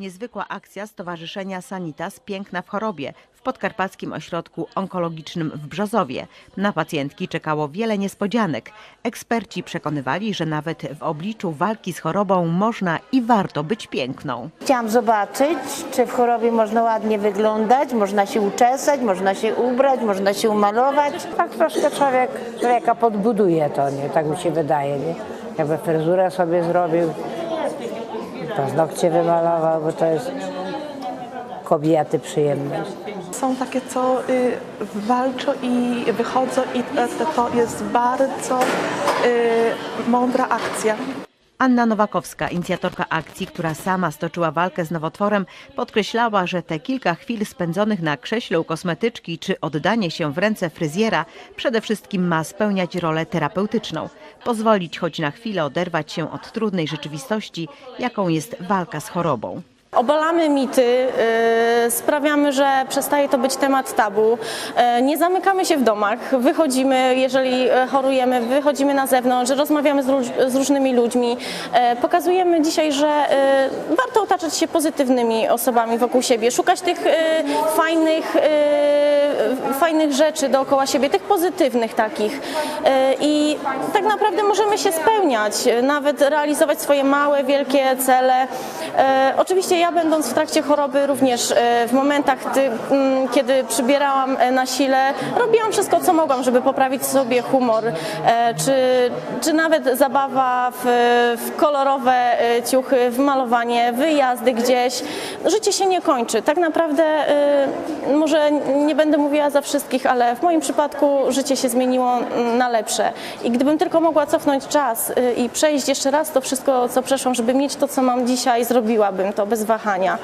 Niezwykła akcja Stowarzyszenia Sanitas Piękna w chorobie w podkarpackim ośrodku onkologicznym w Brzozowie. Na pacjentki czekało wiele niespodzianek. Eksperci przekonywali, że nawet w obliczu walki z chorobą można i warto być piękną. Chciałam zobaczyć, czy w chorobie można ładnie wyglądać, można się uczesać, można się ubrać, można się umalować. Tak troszkę człowiek, człowieka podbuduje to, nie? Tak mi się wydaje, nie? Jakby fryzurę sobie zrobił, paznokcie wymalował, bo to jest kobiety przyjemność. Są takie, co y, walczą i wychodzą i to, to jest bardzo y, mądra akcja. Anna Nowakowska, inicjatorka akcji, która sama stoczyła walkę z nowotworem, podkreślała, że te kilka chwil spędzonych na krześle u kosmetyczki czy oddanie się w ręce fryzjera przede wszystkim ma spełniać rolę terapeutyczną, pozwolić choć na chwilę oderwać się od trudnej rzeczywistości, jaką jest walka z chorobą. Obalamy mity, y, sprawiamy, że przestaje to być temat tabu. Y, Nie zamykamy się w domach, wychodzimy, jeżeli y, chorujemy, wychodzimy na zewnątrz, rozmawiamy z, róż- z różnymi ludźmi. Pokazujemy dzisiaj, że warto otaczać się pozytywnymi osobami wokół siebie, szukać tych fajnych, fajnych rzeczy dookoła siebie, tych pozytywnych takich. I tak naprawdę możemy się spełniać, nawet realizować swoje małe, wielkie cele. Oczywiście ja będąc w trakcie choroby również e, w momentach, ty, m, kiedy przybierałam e, na sile, robiłam wszystko co mogłam, żeby poprawić sobie humor, e, czy, czy nawet zabawa w, w kolorowe ciuchy, w malowanie, wyjazdy gdzieś. Życie się nie kończy. Tak naprawdę może nie będę mówiła za wszystkich, ale w moim przypadku życie się zmieniło mm, na lepsze. I gdybym tylko mogła cofnąć czas i przejść jeszcze raz to wszystko, co przeszłam, żeby mieć to, co mam dzisiaj, zrobiłabym to bez wahania.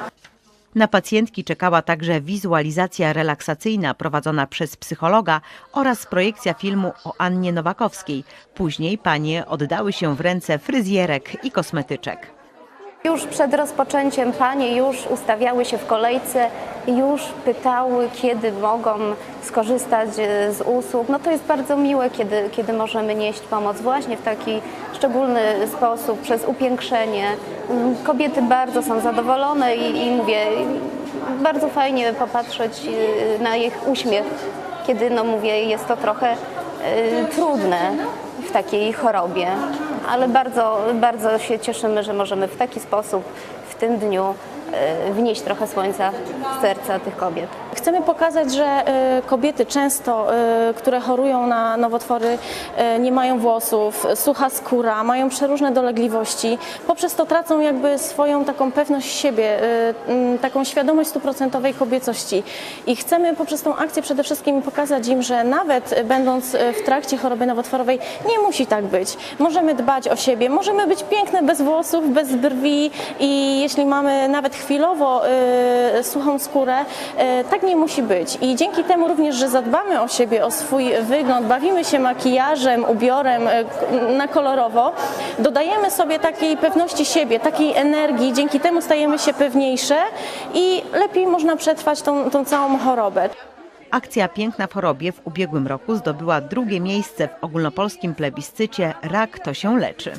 Na pacjentki czekała także wizualizacja relaksacyjna prowadzona przez psychologa oraz projekcja filmu o Annie Nowakowskiej. Później panie oddały się w ręce fryzjerek i kosmetyczek. Już przed rozpoczęciem panie już ustawiały się w kolejce już pytały, kiedy mogą skorzystać e, z usług. No to jest bardzo miłe, kiedy, kiedy możemy nieść pomoc właśnie w taki szczególny sposób, przez upiększenie. Mm, Kobiety bardzo są zadowolone i, i mówię, bardzo fajnie popatrzeć e, na ich uśmiech, kiedy, no mówię, jest to trochę e, trudne w takiej chorobie, ale bardzo, bardzo się cieszymy, że możemy w taki sposób w tym dniu wnieść trochę słońca w serca tych kobiet. Chcemy pokazać, że e, kobiety często, e, które chorują na nowotwory, e, nie mają włosów, sucha skóra, mają przeróżne dolegliwości. Poprzez to tracą jakby swoją taką pewność siebie, e, taką świadomość stuprocentowej kobiecości. I chcemy poprzez tą akcję przede wszystkim pokazać im, że nawet e, będąc e, w trakcie choroby nowotworowej, nie musi tak być. Możemy dbać o siebie, możemy być piękne bez włosów, bez brwi i jeśli mamy nawet chwilowo e, suchą skórę, e, tak nie musi być. I dzięki temu również, że zadbamy o siebie, o swój wygląd, bawimy się makijażem, ubiorem k- na kolorowo, dodajemy sobie takiej pewności siebie, takiej energii, dzięki temu stajemy się pewniejsze i lepiej można przetrwać tą, tą całą chorobę. Akcja Piękna w chorobie w ubiegłym roku zdobyła drugie miejsce w ogólnopolskim plebiscycie Rak to się leczy.